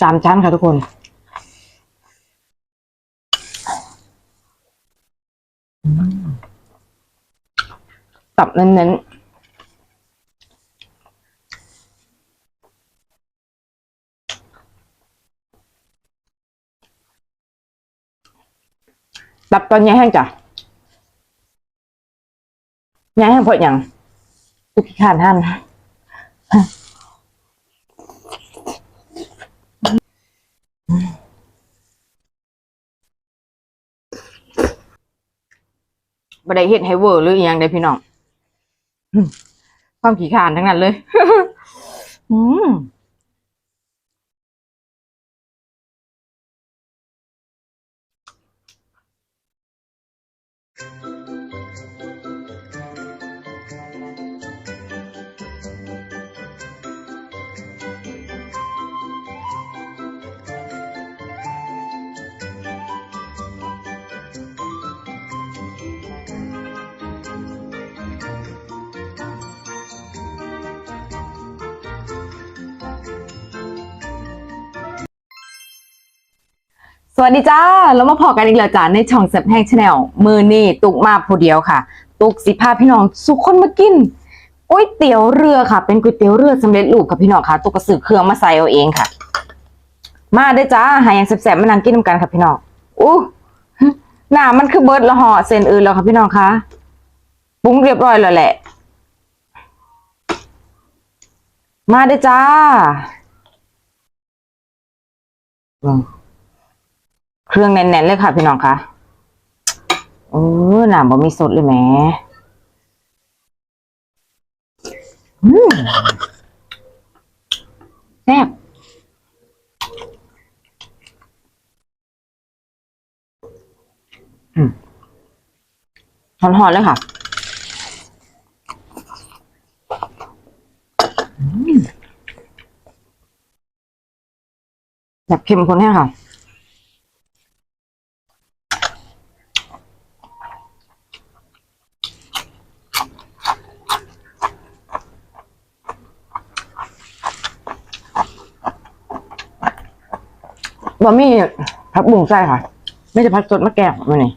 สามชั้นค่ะทุกคน ตับเน้นๆตับตอนนี้แห้งจ้ะย้ายแห้งเพราะอย่างตุกขี้ขานท่าน บัได้เห็ดให้เวอร์หรืออยังได้พี่น้อง ความขี้ขานทั้งนั้นเลย อืม สวัสดีจ้าแล้วมาพอกันอีกแล้วจ้าในช่องแซบแห้งชาแนลมือนี่ตุกมาผู้เดียวค่ะ ตุกสิพาพี่น้องสุกคนมากินก๋วยเตี๋ยวเรือค่ะ เป็นก๋วยเตี๋ยวเรือสำเร็จรูปค่ะพี่น้องค่ะ ตุกกระสือเครื่องมาใส่เอาเองค่ะ มาเด้จ้าหาอย่างแซ่บๆมานั่งกินน้ำกันค่ะพี่น้องอู้หน้ามันคือเบิร์ดละห่อเส้นอื่นแล้วค่ะพี่น้องค่ะปรุงเรียบร้อยแล้วแหละ มาเด้จ้าอืม เครื่องแน่นๆเลยค่ะ พี่น้องคะเออหนามบ่มีสดเลยแหมอืมแซ่บอืมหอนๆเลยค่ะแบบเข้มข้นแน่ค่ะ บะหมี่ผักบุ้งใส่ค่ะ ไม่ใช่ผักสดมะแกงมานี่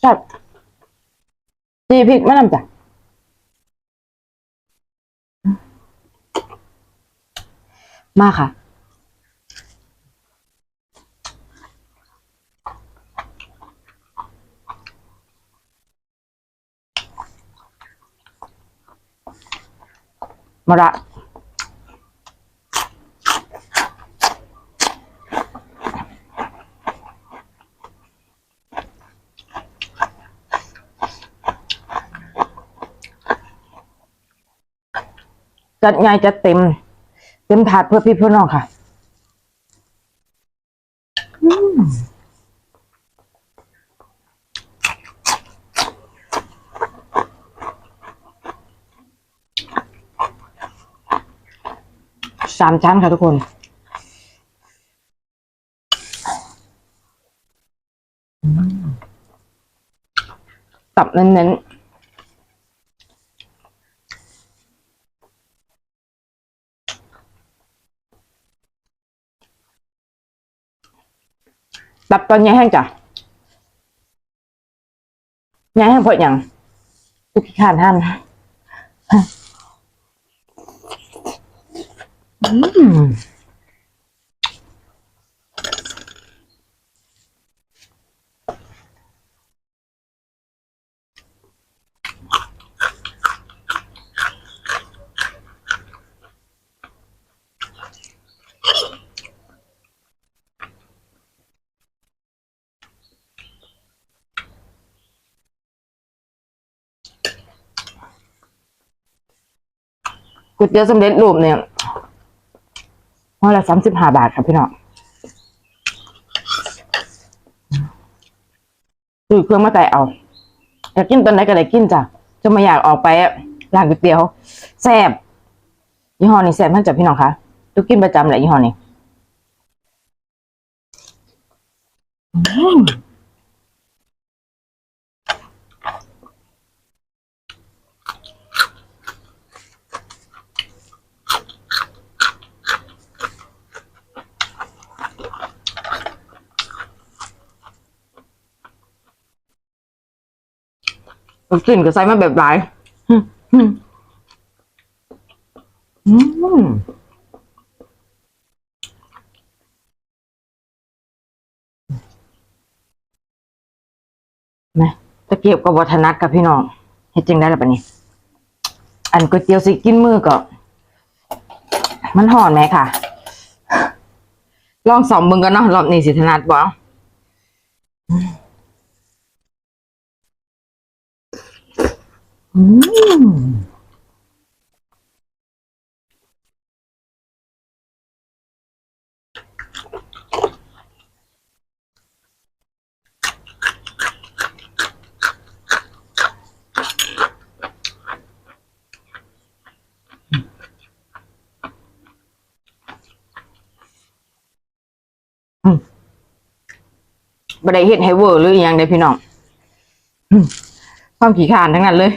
แซ่บจีพริกไม่นำจ้ะมาค่ะ มาละจัดไงจัดเต็ม เต็มถาดเพื่อพี่เพื่อน้องค่ะอืมสามชั้นค่ะทุกคน ตับเน้นๆตับตอนนี้แห้งจ้ะยายแห้งเพราะอย่างตุกขี้ขานท่านอืม ก๋วยเตี๋ยวสำเร็จรูปเนี่ย ห่อละสามสิบห้าบาทครับพี่น้องซื้อเครื่องมาแต่เอาอยากกินตอนไหนก็ได้กินจ้ะจะมาอยากออกไปอะร้านก๋วยเตี๋ยวแซ่บยี่ห้อนี้แซ่บมากจ้ะพี่น้องคะทุกกินประจำแหละยี่ห้อนี้ อืมลูกชิ้นก็ใส่มาแบบหลายอืมอืมอืมนะตะเกียบกับวัฒนัดกับพี่น้องเฮ็ดจึงได้แล้วปะนี่อันก๋วยเตี๋ยวสิกินมือก็ มันหอนไหมค่ะ ลองสอมมึงกันเนาะรอบนี้สิถนัดบ่ บ่ได้เฮ็ดให้เวอร์หรืออยังเด้พี่น้องอืม ความขี้ขาดทั้งนั้นเลย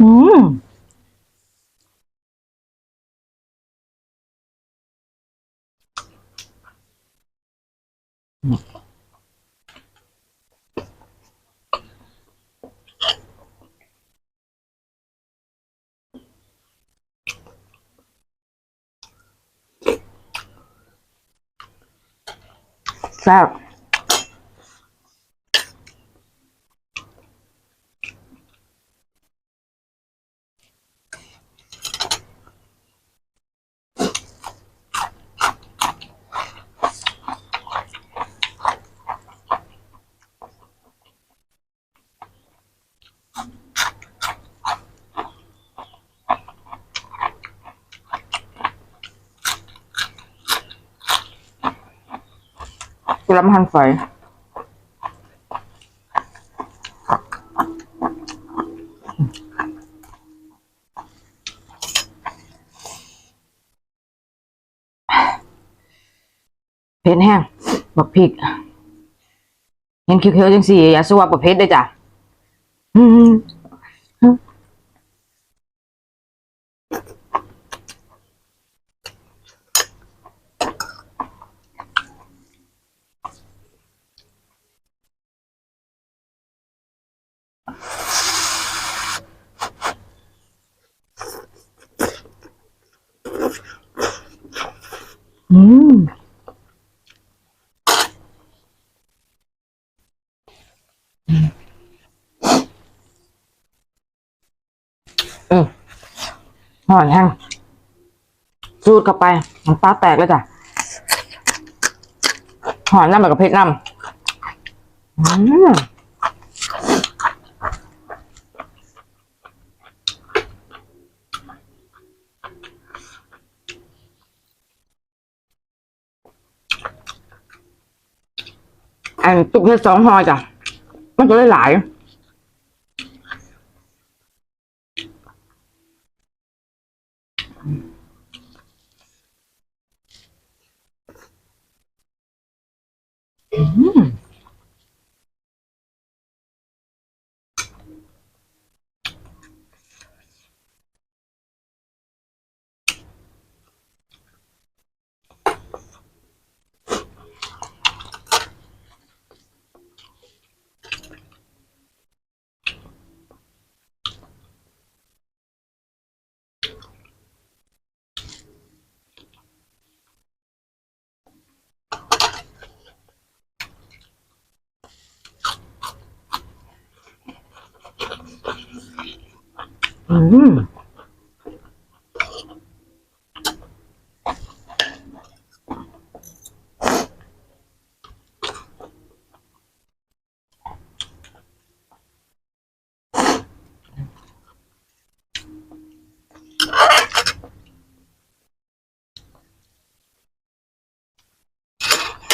อืมแซ่บ กระมังไฟเผ็ดแห้งบักพริกเห็นเขียวๆจังสี่อย่าสว่าประเภทได้จ้ะ อืมอืมอืมหอนแห้งสูดเข้าไปน้ำตาแตกแล้วจ้ะหอนน้ำแบบกับเผ็ดน้ำอืม อันตุกเฮ็ดสองห่อจ้ะ มันก็เลยหลายอืม อืม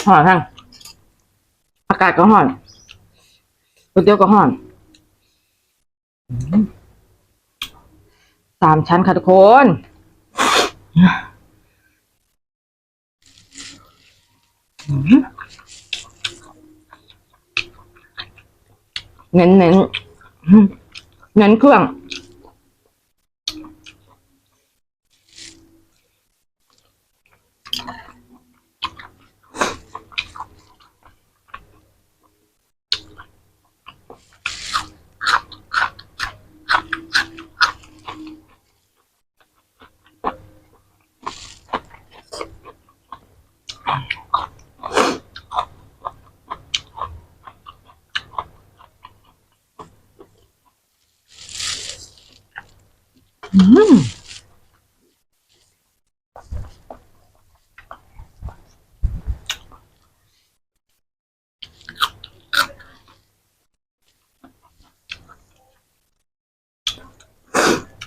หอนทั้งอากาศ สามชั้นค่ะทุกคน เน้นเน้นเน้นเครื่อง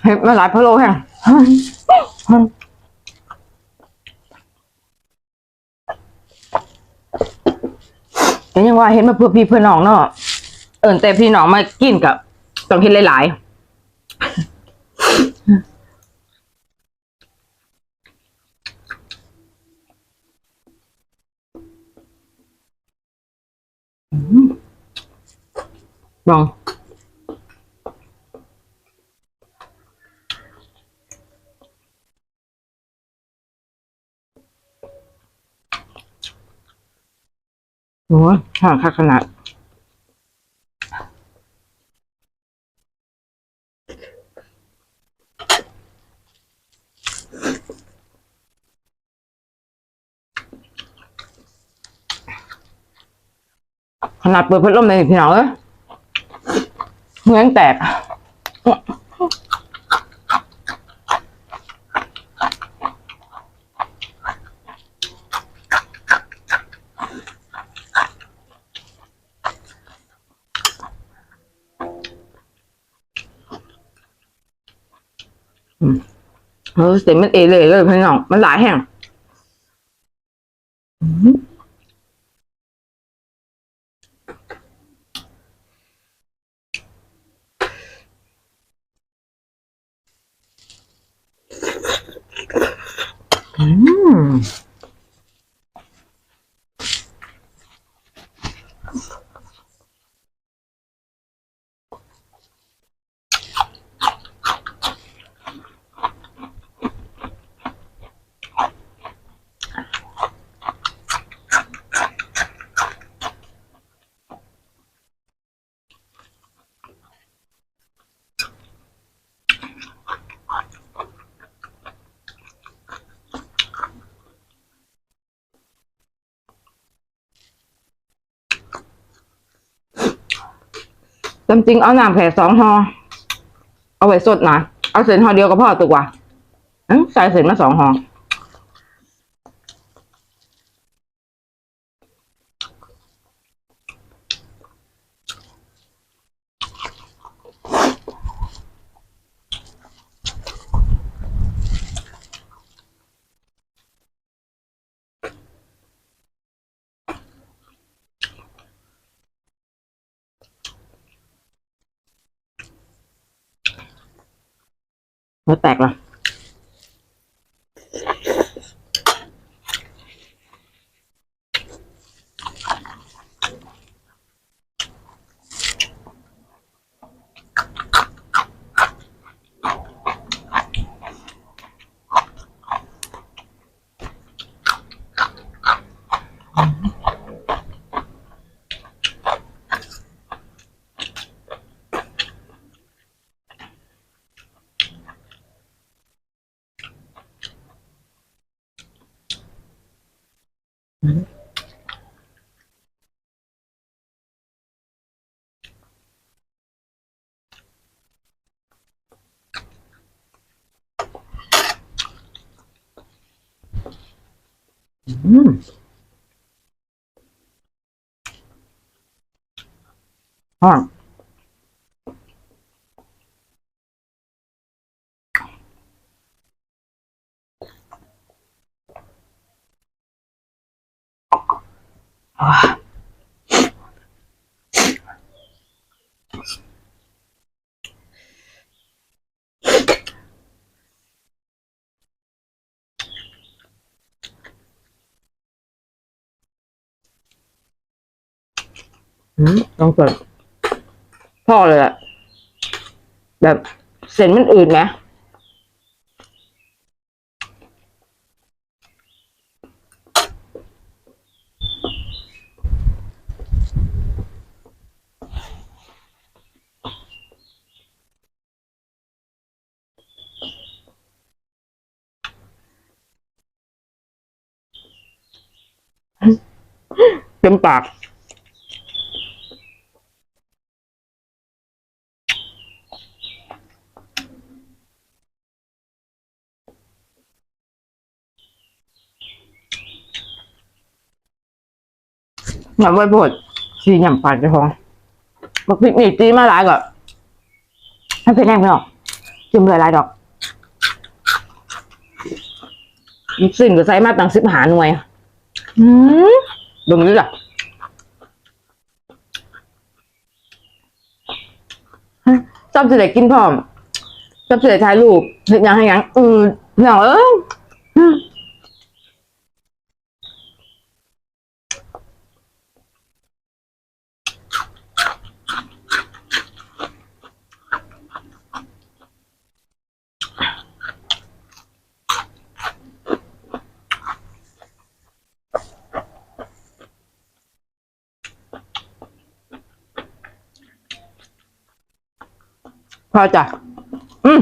เห็ดมาหลายพะโล้แห่งก็ยังว่าเห็นมาเพื่อพี่เพื่อน้องเนาะเอินแต่พี่น้องมากินกับต้องเห็นหลายๆลอง โอ้ยห่างขนาดขนาดเปิดพัดลมเลยพี่น้องเอ้ยเหมือนแตก เออเสียงมันเอเลยเลยพี่น้องมันหลายแห่งอืม จำจริงเอาน้ำแผ่สองหอเอาไว้สดนะ เอาเส้นหอเดียวก็พอตัวกว่าเอ้ยใส่เส้นมาสองหอ แล้วแตกละ อืมอ่อนอ่าอืมต้องเปิดพ่อเลยอะแบบเส้นมันอืดไหมเต็มปาก หยำไว้โพดสีหยำปากจะท้องบักพริกนี่จีมาหลายก่อนให้เป็นแน่ไม่ออกจิ้มเลยหลายดอกสิ่งก็ใส่มาตั้งสิบหาหน่วยอืมดูมันดิล่ะชอบจะได้กินพร้อมชอบจะได้ถ่ายรูปเห็นยังให้ยังอืออย่างเอ้ยอื พอจ้ะอืม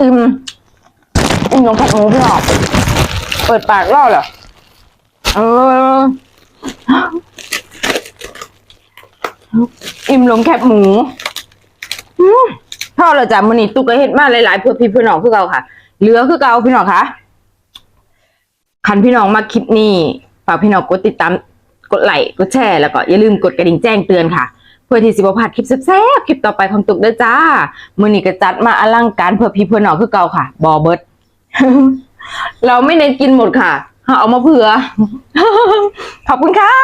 อืมอืมลงแคบหมูพี่หอกเปิดปากล่อเหรอเอออิ่มลงแคบหมูพ่อเราจะมันนี่ตุกกระเฮ็ดมาหลายๆเพื่อพี่เพื่อนน้องคือเก่าค่ะ เหลือคือเก่าพี่น้องคะคันพี่น้องมาคลิปนี้ฝากพี่น้องกดติดตามกดไลค์กดแชร์แล้วก็อย่าลืมกดกระดิ่งแจ้งเตือนค่ะ พื่อที่สิบพัดคลิปแซ่บๆคลิปต่อไปของตุกเด้อจ้า มือนี่ก็จัดมาอลังการเพื่อพี่เพื่อนน้อคือเก่าค่ะ บอเบิร์ดเราไม่เน้นกินหมดค่ะ เอามาเผื่อ ขอบคุณค่ะ